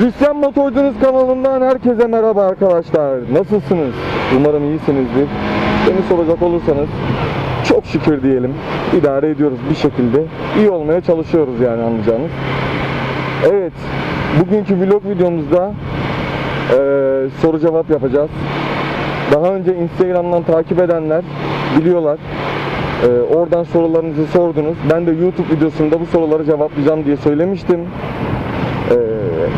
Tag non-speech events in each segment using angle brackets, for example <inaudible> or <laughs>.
Müzisyen Motorcunuz kanalından herkese merhaba arkadaşlar. Nasılsınız? Umarım iyisinizdir. Beni soracak olursanız çok şükür diyelim. İdare ediyoruz bir şekilde. İyi olmaya çalışıyoruz yani anlayacağınız. Evet, bugünkü vlog videomuzda eee, soru cevap yapacağız. Daha önce Instagram'dan takip edenler biliyorlar. Eee, oradan sorularınızı sordunuz. Ben de YouTube videosunda bu soruları cevaplayacağım diye söylemiştim.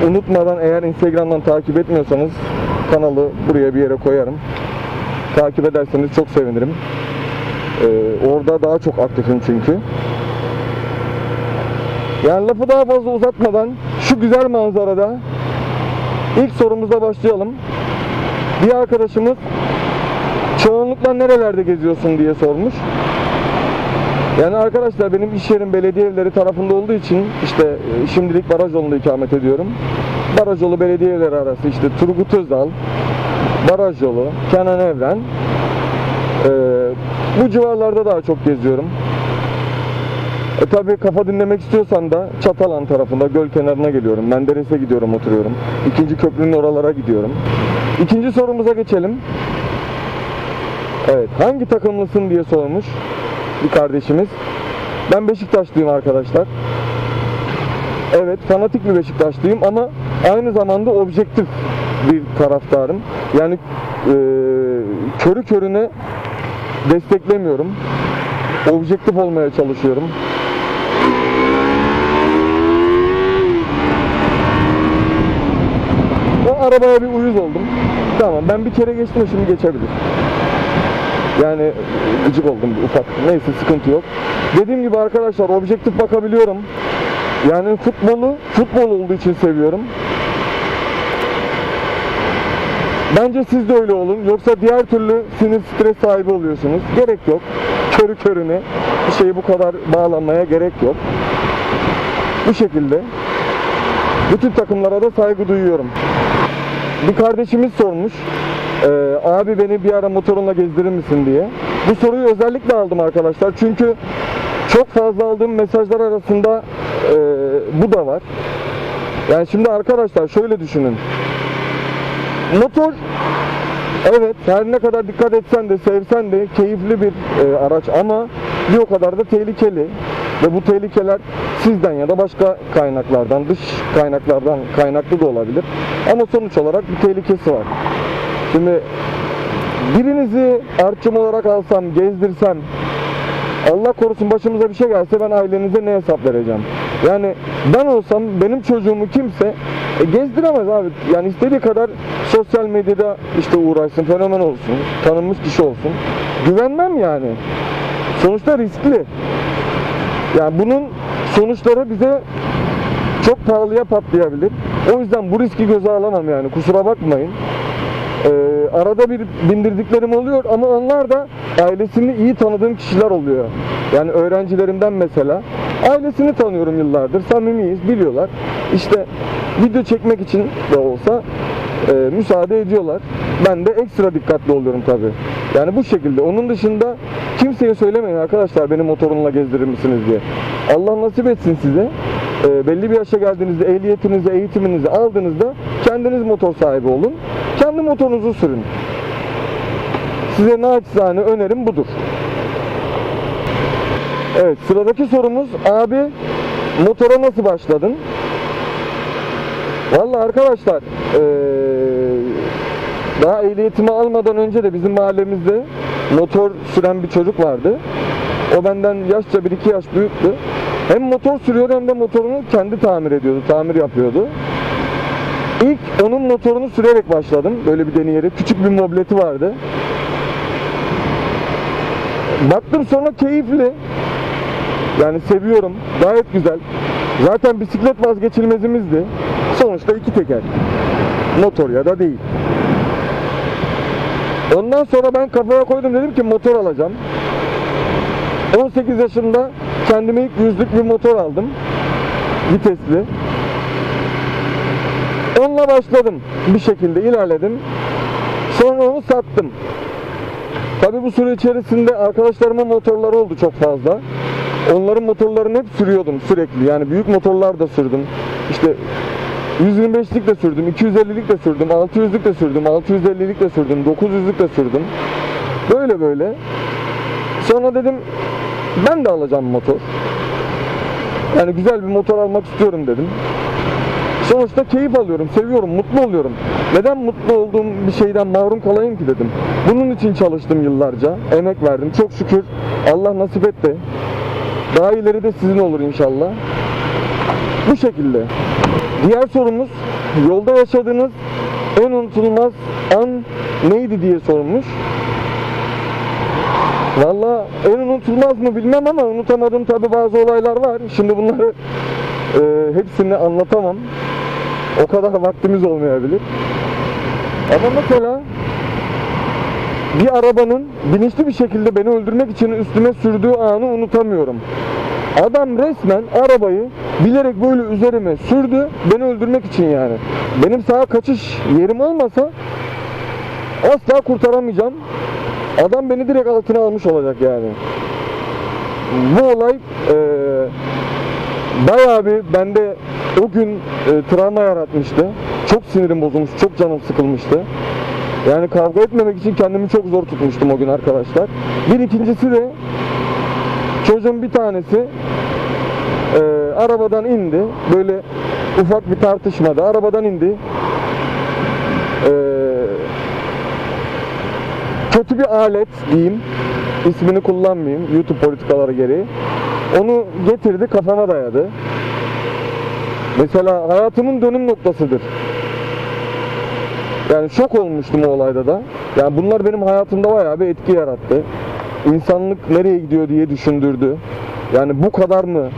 Unutmadan eğer Instagram'dan takip etmiyorsanız kanalı buraya bir yere koyarım. Takip ederseniz çok sevinirim. Ee, orada daha çok aktifim çünkü. Yani lafı daha fazla uzatmadan şu güzel manzarada ilk sorumuza başlayalım. Bir arkadaşımız çoğunlukla nerelerde geziyorsun diye sormuş. Yani arkadaşlar benim iş yerim belediye evleri tarafında olduğu için işte e, şimdilik baraj yolunda ikamet ediyorum. Baraj yolu belediye evleri arası işte Turgut Özal, baraj yolu, Kenan Evren. Ee, bu civarlarda daha çok geziyorum. E tabi kafa dinlemek istiyorsan da Çatalan tarafında göl kenarına geliyorum. Menderes'e gidiyorum oturuyorum. İkinci köprünün oralara gidiyorum. İkinci sorumuza geçelim. Evet hangi takımlısın diye sormuş bir kardeşimiz. Ben Beşiktaşlıyım arkadaşlar. Evet fanatik bir Beşiktaşlıyım ama aynı zamanda objektif bir taraftarım. Yani e, körü körüne desteklemiyorum. Objektif olmaya çalışıyorum. O arabaya bir uyuz oldum. Tamam ben bir kere geçtim şimdi geçebilir. Yani gıcık oldum ufak. Neyse sıkıntı yok. Dediğim gibi arkadaşlar objektif bakabiliyorum. Yani futbolu futbol olduğu için seviyorum. Bence siz de öyle olun. Yoksa diğer türlü sinir stres sahibi oluyorsunuz. Gerek yok. Körü körüne bir şeyi bu kadar bağlanmaya gerek yok. Bu şekilde bütün takımlara da saygı duyuyorum. Bir kardeşimiz sormuş. Ee, abi beni bir ara motorunla gezdirir misin diye. Bu soruyu özellikle aldım arkadaşlar. Çünkü çok fazla aldığım mesajlar arasında e, bu da var. Yani şimdi arkadaşlar şöyle düşünün. Motor evet her ne kadar dikkat etsen de sevsen de keyifli bir e, araç ama bir o kadar da tehlikeli. Ve bu tehlikeler sizden ya da başka kaynaklardan, dış kaynaklardan kaynaklı da olabilir. Ama sonuç olarak bir tehlikesi var. Şimdi birinizi artçım olarak alsam, gezdirsem, Allah korusun başımıza bir şey gelse ben ailenize ne hesap vereceğim? Yani ben olsam benim çocuğumu kimse e, gezdiremez abi. Yani istediği kadar sosyal medyada işte uğraşsın, fenomen olsun, tanınmış kişi olsun. Güvenmem yani. Sonuçta riskli. Yani bunun sonuçları bize çok pahalıya patlayabilir. O yüzden bu riski göze alamam yani. Kusura bakmayın. Ee, arada bir bindirdiklerim oluyor ama onlar da ailesini iyi tanıdığım kişiler oluyor. Yani öğrencilerimden mesela. Ailesini tanıyorum yıllardır. Samimiyiz, biliyorlar. İşte video çekmek için de olsa e, müsaade ediyorlar. Ben de ekstra dikkatli oluyorum tabii. Yani bu şekilde. Onun dışında kimseye söylemeyin arkadaşlar beni motorunla gezdirir misiniz diye. Allah nasip etsin size. E, belli bir yaşa geldiğinizde ehliyetinizi, eğitiminizi aldığınızda kendiniz motor sahibi olun. Kendi motorunuzu sürün. Size naçizane önerim budur. Evet sıradaki sorumuz abi motora nasıl başladın? Vallahi arkadaşlar eee, daha ehliyetimi almadan önce de bizim mahallemizde motor süren bir çocuk vardı. O benden yaşça 1-2 yaş büyüktü. Hem motor sürüyor hem de motorunu kendi tamir ediyordu, tamir yapıyordu. İlk onun motorunu sürerek başladım. Böyle bir deneyerek. Küçük bir mobileti vardı. Baktım sonra keyifli. Yani seviyorum. Gayet güzel. Zaten bisiklet vazgeçilmezimizdi. Sonuçta iki teker. Motor ya da değil. Ondan sonra ben kafaya koydum dedim ki motor alacağım. 18 yaşında kendime ilk yüzlük bir motor aldım. Vitesli. Onunla başladım. Bir şekilde ilerledim. Sonra onu sattım. Tabi bu süre içerisinde arkadaşlarımın motorları oldu çok fazla. Onların motorlarını hep sürüyordum sürekli. Yani büyük motorlar da sürdüm. İşte 125'lik de sürdüm, 250'lik de sürdüm, 600'lük de sürdüm, 650'lik de sürdüm, 900'lük de sürdüm. Böyle böyle. Sonra dedim ben de alacağım motor. Yani güzel bir motor almak istiyorum dedim. Sonuçta keyif alıyorum, seviyorum, mutlu oluyorum. Neden mutlu olduğum bir şeyden mahrum kalayım ki dedim. Bunun için çalıştım yıllarca, emek verdim. Çok şükür Allah nasip etti. Daha ileri de sizin olur inşallah. Bu şekilde. Diğer sorumuz, yolda yaşadığınız en unutulmaz an neydi diye sormuş. Valla en unutulmaz mı bilmem ama unutamadığım tabi bazı olaylar var. Şimdi bunları e, hepsini anlatamam. O kadar vaktimiz olmayabilir. Ama mesela bir arabanın bilinçli bir şekilde beni öldürmek için üstüme sürdüğü anı unutamıyorum. Adam resmen arabayı bilerek böyle üzerime sürdü beni öldürmek için yani. Benim sağa kaçış yerim olmasa asla kurtaramayacağım. Adam beni direkt altına almış olacak yani. Bu olay eee bayağı bir bende o gün e, travma yaratmıştı. Çok sinirim bozulmuş, çok canım sıkılmıştı. Yani kavga etmemek için kendimi çok zor tutmuştum o gün arkadaşlar. Bir ikincisi de çocuğun bir tanesi e, arabadan indi. Böyle ufak bir tartışmada arabadan indi. E, kötü bir alet diyeyim. İsmini kullanmayayım YouTube politikaları gereği. Onu getirdi kafama dayadı. Mesela hayatımın dönüm noktasıdır. Yani şok olmuştum o olayda da. Yani bunlar benim hayatımda bayağı bir etki yarattı. İnsanlık nereye gidiyor diye düşündürdü. Yani bu kadar mı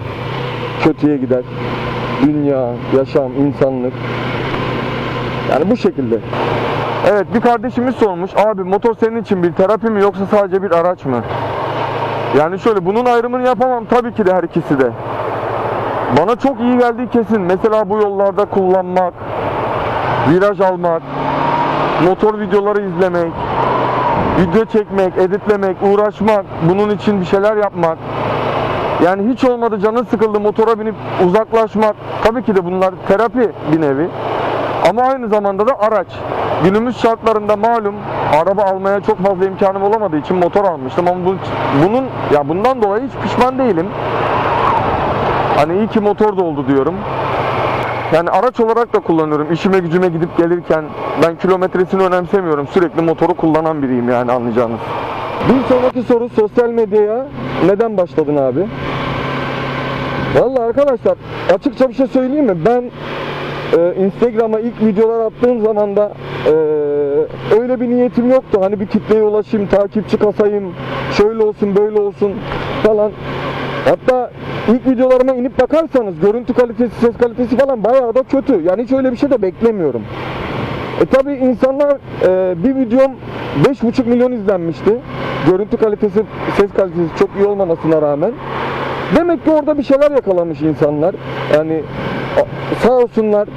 kötüye gider? Dünya, yaşam, insanlık. Yani bu şekilde. Evet bir kardeşimiz sormuş. Abi motor senin için bir terapi mi yoksa sadece bir araç mı? Yani şöyle bunun ayrımını yapamam tabii ki de her ikisi de. Bana çok iyi geldiği kesin. Mesela bu yollarda kullanmak, viraj almak, motor videoları izlemek, video çekmek, editlemek, uğraşmak, bunun için bir şeyler yapmak. Yani hiç olmadı canın sıkıldı motora binip uzaklaşmak. Tabii ki de bunlar terapi bir nevi. Ama aynı zamanda da araç. Günümüz şartlarında malum araba almaya çok fazla imkanım olamadığı için motor almıştım ama bu, bunun ya bundan dolayı hiç pişman değilim. Hani iyi ki motor da oldu diyorum. Yani araç olarak da kullanıyorum. İşime gücüme gidip gelirken ben kilometresini önemsemiyorum. Sürekli motoru kullanan biriyim yani anlayacağınız. Bir sonraki soru sosyal medyaya neden başladın abi? Vallahi arkadaşlar açıkça bir şey söyleyeyim mi? Ben e, Instagram'a ilk videolar attığım zaman da e, öyle bir niyetim yoktu. Hani bir kitleye ulaşayım, takipçi kasayım, şöyle olsun, böyle olsun falan. Hatta ilk videolarıma inip bakarsanız görüntü kalitesi, ses kalitesi falan bayağı da kötü. Yani hiç öyle bir şey de beklemiyorum. E tabi insanlar e, bir videom 5,5 milyon izlenmişti. Görüntü kalitesi, ses kalitesi çok iyi olmamasına rağmen. Demek ki orada bir şeyler yakalamış insanlar. Yani sağ olsunlar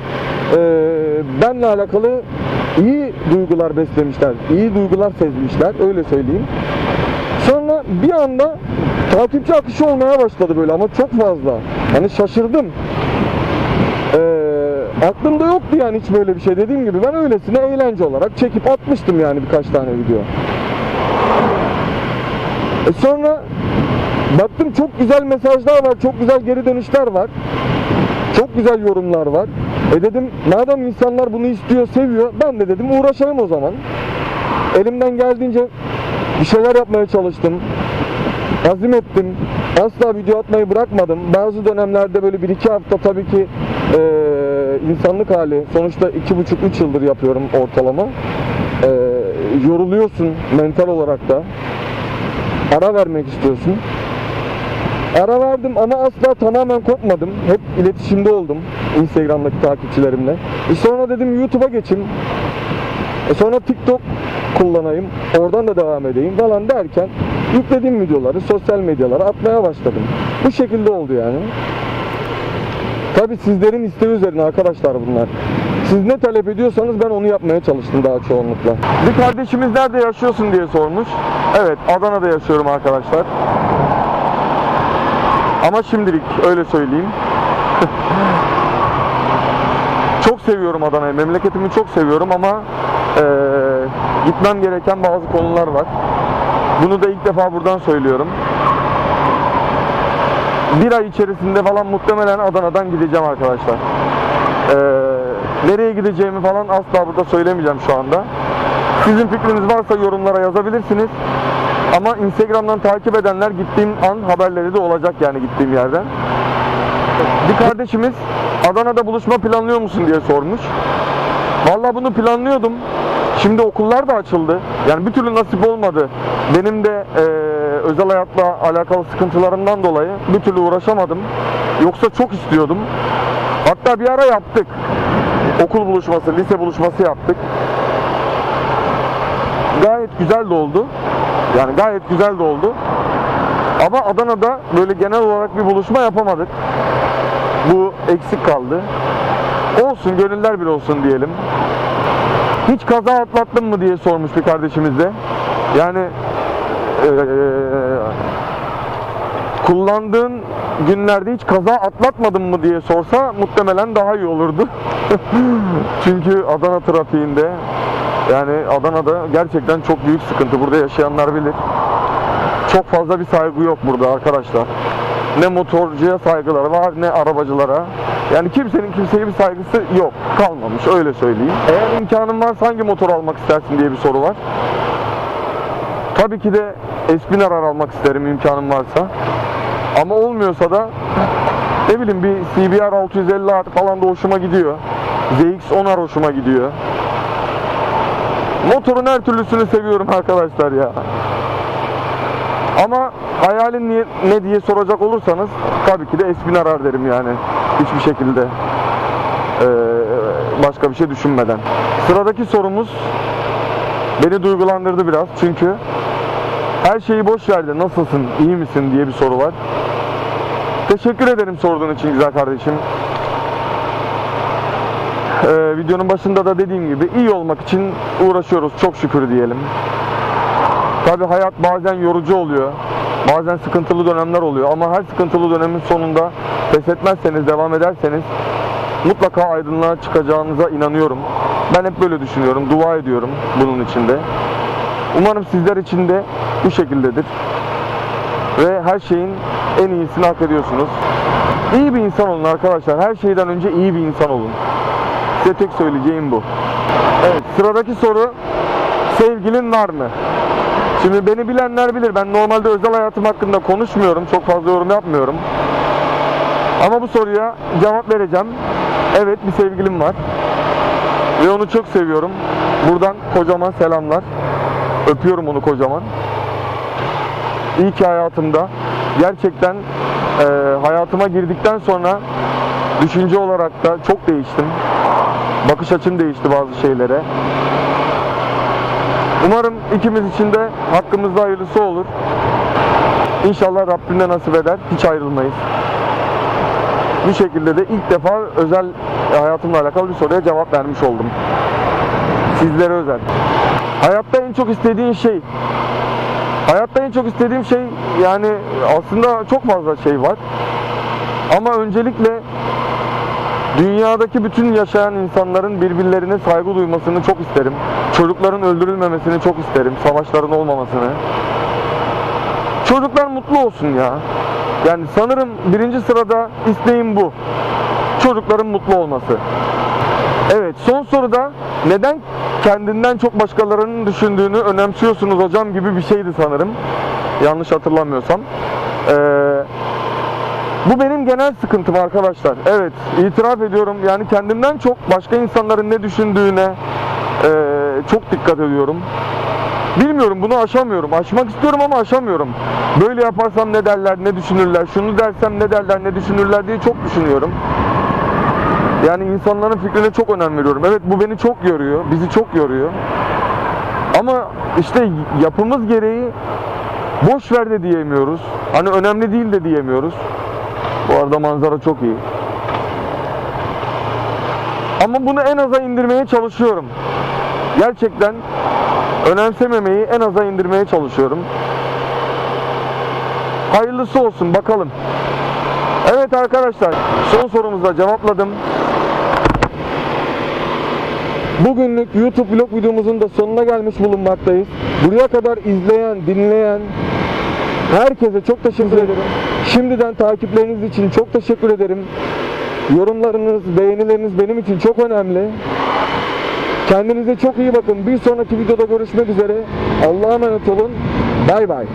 e, benle alakalı iyi duygular beslemişler. iyi duygular sezmişler. Öyle söyleyeyim. Bir anda takipçi akışı olmaya başladı böyle ama çok fazla. Hani şaşırdım. Ee, aklımda yoktu yani hiç böyle bir şey dediğim gibi ben öylesine eğlence olarak çekip atmıştım yani birkaç tane video. E sonra baktım çok güzel mesajlar var, çok güzel geri dönüşler var. Çok güzel yorumlar var. E dedim madem insanlar bunu istiyor, seviyor ben de dedim uğraşalım o zaman. Elimden geldiğince bir şeyler yapmaya çalıştım. Azim ettim. Asla video atmayı bırakmadım. Bazı dönemlerde böyle bir iki hafta tabii ki eee, insanlık hali. Sonuçta iki buçuk üç yıldır yapıyorum ortalama. Eee, yoruluyorsun mental olarak da. Ara vermek istiyorsun. Ara verdim ama asla tamamen kopmadım. Hep iletişimde oldum Instagram'daki takipçilerimle. E sonra dedim YouTube'a geçeyim. E sonra TikTok kullanayım, oradan da devam edeyim falan derken yüklediğim videoları sosyal medyalara atmaya başladım. Bu şekilde oldu yani. Tabi sizlerin isteği üzerine arkadaşlar bunlar. Siz ne talep ediyorsanız ben onu yapmaya çalıştım daha çoğunlukla. Bir kardeşimiz nerede yaşıyorsun diye sormuş. Evet Adana'da yaşıyorum arkadaşlar. Ama şimdilik öyle söyleyeyim. <laughs> Çok seviyorum Adana'yı, memleketimi çok seviyorum ama eee, gitmem gereken bazı konular var. Bunu da ilk defa buradan söylüyorum. Bir ay içerisinde falan muhtemelen Adana'dan gideceğim arkadaşlar. Eee, nereye gideceğimi falan asla burada söylemeyeceğim şu anda. Sizin fikriniz varsa yorumlara yazabilirsiniz. Ama Instagram'dan takip edenler gittiğim an haberleri de olacak yani gittiğim yerden. Bir kardeşimiz Adana'da buluşma planlıyor musun diye sormuş. Vallahi bunu planlıyordum. Şimdi okullar da açıldı. Yani bir türlü nasip olmadı. Benim de eee, özel hayatla alakalı sıkıntılarımdan dolayı bir türlü uğraşamadım. Yoksa çok istiyordum. Hatta bir ara yaptık. Okul buluşması, lise buluşması yaptık. Gayet güzel de oldu. Yani gayet güzel de oldu. Ama Adana'da böyle genel olarak bir buluşma yapamadık. Bu eksik kaldı. Olsun gönüller bir olsun diyelim. Hiç kaza atlattın mı diye sormuş bir kardeşimiz de. Yani eee, kullandığın günlerde hiç kaza atlatmadın mı diye sorsa muhtemelen daha iyi olurdu. <laughs> Çünkü Adana trafiğinde yani Adana'da gerçekten çok büyük sıkıntı. Burada yaşayanlar bilir. Çok fazla bir saygı yok burada arkadaşlar. Ne motorcuya saygıları var ne arabacılara. Yani kimsenin kimseye bir saygısı yok. Kalmamış öyle söyleyeyim. Eğer imkanın varsa hangi motor almak istersin diye bir soru var. Tabii ki de Espinarar almak isterim imkanım varsa. Ama olmuyorsa da ne bileyim bir CBR 650R falan da hoşuma gidiyor. ZX-10R hoşuma gidiyor. Motorun her türlüsünü seviyorum arkadaşlar ya. Ama hayalin niye- ne diye soracak olursanız tabii ki de Espinarar derim yani. Hiçbir şekilde eee, başka bir şey düşünmeden. Sıradaki sorumuz beni duygulandırdı biraz çünkü her şeyi boş ver de nasılsın, iyi misin diye bir soru var. Teşekkür ederim sorduğun için güzel kardeşim. Ee, videonun başında da dediğim gibi iyi olmak için uğraşıyoruz çok şükür diyelim. Tabi hayat bazen yorucu oluyor. Bazen sıkıntılı dönemler oluyor ama her sıkıntılı dönemin sonunda pes etmezseniz, devam ederseniz mutlaka aydınlığa çıkacağınıza inanıyorum. Ben hep böyle düşünüyorum, dua ediyorum bunun içinde. Umarım sizler için de bu şekildedir. Ve her şeyin en iyisini hak ediyorsunuz. İyi bir insan olun arkadaşlar. Her şeyden önce iyi bir insan olun. Size tek söyleyeceğim bu. Evet, sıradaki soru sevgilin var mı? Şimdi beni bilenler bilir. Ben normalde özel hayatım hakkında konuşmuyorum. Çok fazla yorum yapmıyorum. Ama bu soruya cevap vereceğim. Evet bir sevgilim var. Ve onu çok seviyorum. Buradan kocaman selamlar. Öpüyorum onu kocaman. İyi ki hayatımda. Gerçekten e, hayatıma girdikten sonra düşünce olarak da çok değiştim. Bakış açım değişti bazı şeylere. Umarım ikimiz için de hakkımızda hayırlısı olur. İnşallah Rabbim de nasip eder. Hiç ayrılmayız. Bu şekilde de ilk defa özel hayatımla alakalı bir soruya cevap vermiş oldum. Sizlere özel. Hayatta en çok istediğin şey Hayatta en çok istediğim şey yani aslında çok fazla şey var. Ama öncelikle dünyadaki bütün yaşayan insanların birbirlerine saygı duymasını çok isterim. Çocukların öldürülmemesini çok isterim. Savaşların olmamasını. Çocuklar mutlu olsun ya. Yani sanırım birinci sırada isteğim bu. Çocukların mutlu olması. Evet son soruda neden kendinden çok başkalarının düşündüğünü önemsiyorsunuz hocam gibi bir şeydi sanırım. Yanlış hatırlamıyorsam. Ee, bu benim genel sıkıntım arkadaşlar. Evet itiraf ediyorum yani kendimden çok başka insanların ne düşündüğüne ee, çok dikkat ediyorum. Bilmiyorum bunu aşamıyorum. Aşmak istiyorum ama aşamıyorum. Böyle yaparsam ne derler, ne düşünürler, şunu dersem ne derler, ne düşünürler diye çok düşünüyorum. Yani insanların fikrine çok önem veriyorum. Evet bu beni çok yoruyor, bizi çok yoruyor. Ama işte yapımız gereği boş ver de diyemiyoruz. Hani önemli değil de diyemiyoruz. Bu arada manzara çok iyi. Ama bunu en aza indirmeye çalışıyorum. Gerçekten önemsememeyi en aza indirmeye çalışıyorum. Hayırlısı olsun bakalım. Evet arkadaşlar son sorumuza cevapladım. Bugünlük YouTube vlog videomuzun da sonuna gelmiş bulunmaktayız. Buraya kadar izleyen, dinleyen herkese çok teşekkür ederim. Şimdiden takipleriniz için çok teşekkür ederim. Yorumlarınız, beğenileriniz benim için çok önemli. Kendinize çok iyi bakın. Bir sonraki videoda görüşmek üzere. Allah'a emanet olun. Bay bay.